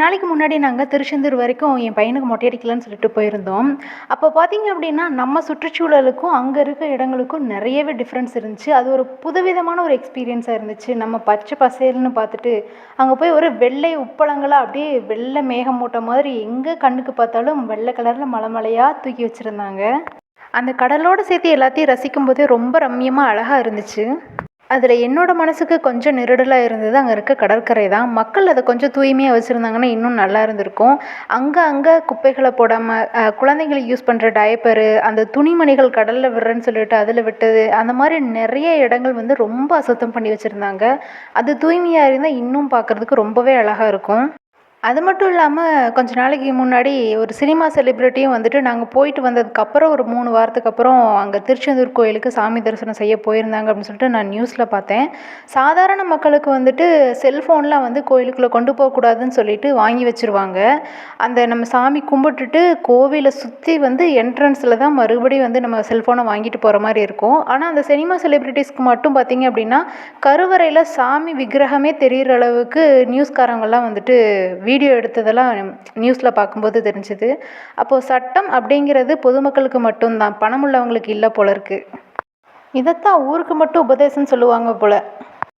நாளைக்கு முன்னாடி நாங்கள் திருச்செந்தூர் வரைக்கும் என் பையனுக்கு மொட்டை அடிக்கலான்னு சொல்லிட்டு போயிருந்தோம். அப்போ பார்த்தீங்க அப்படின்னா நம்ம சுற்றுச்சூழலுக்கும் அங்கே இருக்க இடங்களுக்கும் நிறையவே டிஃப்ரென்ஸ் இருந்துச்சு. அது ஒரு புதுவிதமான ஒரு எக்ஸ்பீரியன்ஸாக இருந்துச்சு. நம்ம பச்சை பசேல்னு பார்த்துட்டு அங்கே போய் ஒரு வெள்ளை உப்பளங்களாக அப்படியே வெள்ளை மேகமூட்டம் மாதிரி எங்கே கண்ணுக்கு பார்த்தாலும் வெள்ளை கலரில் மலை மலையாக தூக்கி வச்சுருந்தாங்க. அந்த கடலோடு சேர்த்து எல்லாத்தையும் ரசிக்கும் போதே ரொம்ப ரம்மியமாக அழகாக இருந்துச்சு. அதில் என்னோட மனசுக்கு கொஞ்சம் நெருடலாக இருந்தது. அங்கே இருக்க கடற்கரை தான். மக்கள் அதை கொஞ்சம் தூய்மையாக வச்சுருந்தாங்கன்னா இன்னும் நல்லா இருந்திருக்கும். அங்கே அங்கே குப்பைகளை போடாமல் குழந்தைங்களுக்கு யூஸ் பண்ணுற டயப்பரு அந்த துணிமணிகள் கடலில் விடுறேன்னு சொல்லிட்டு அதில் விட்டது. அந்த மாதிரி நிறைய இடங்கள் வந்து ரொம்ப அசுத்தம் பண்ணி வச்சுருந்தாங்க. அது தூய்மையாக இருந்தால் இன்னும் பார்க்குறதுக்கு ரொம்பவே அழகாக இருக்கும். அது மட்டும் இல்லாமல் கொஞ்ச நாளைக்கு முன்னாடி ஒரு சினிமா செலிப்ரிட்டியும் வந்துட்டு நாங்கள் போயிட்டு வந்ததுக்கப்புறம் ஒரு மூணு வாரத்துக்கு அப்புறம் அங்கே திருச்செந்தூர் கோயிலுக்கு சாமி தரிசனம் செய்ய போயிருந்தாங்க அப்படின்னு சொல்லிட்டு நான் நியூஸில் பார்த்தேன். சாதாரண மக்களுக்கு வந்துட்டு செல்ஃபோன்லாம் வந்து கோயிலுக்குள்ளே கொண்டு போகக்கூடாதுன்னு சொல்லிட்டு வாங்கி வச்சுருவாங்க. அந்த நம்ம சாமி கும்பிட்டுட்டு கோவிலை சுற்றி வந்து என்ட்ரன்ஸில் தான் மறுபடியும் வந்து நம்ம செல்ஃபோனை வாங்கிட்டு போகிற மாதிரி இருக்கும். ஆனால் அந்த சினிமா செலிப்ரிட்டிஸ்க்கு மட்டும் பார்த்திங்க அப்படின்னா கருவறையில் சாமி விக்கிரகமே தெரிகிற அளவுக்கு நியூஸ்காரங்கள்லாம் வந்துட்டு வீடியோ எடுத்ததெல்லாம் நியூஸில் பார்க்கும்போது தெரிஞ்சுது. அப்போது சட்டம் அப்படிங்கிறது பொதுமக்களுக்கு மட்டும்தான் பணம் உள்ளவங்களுக்கு இல்லை போல இருக்குது இதைத்தான் ஊருக்கு மட்டும் உபதேசம் சொல்லுவாங்க போல்.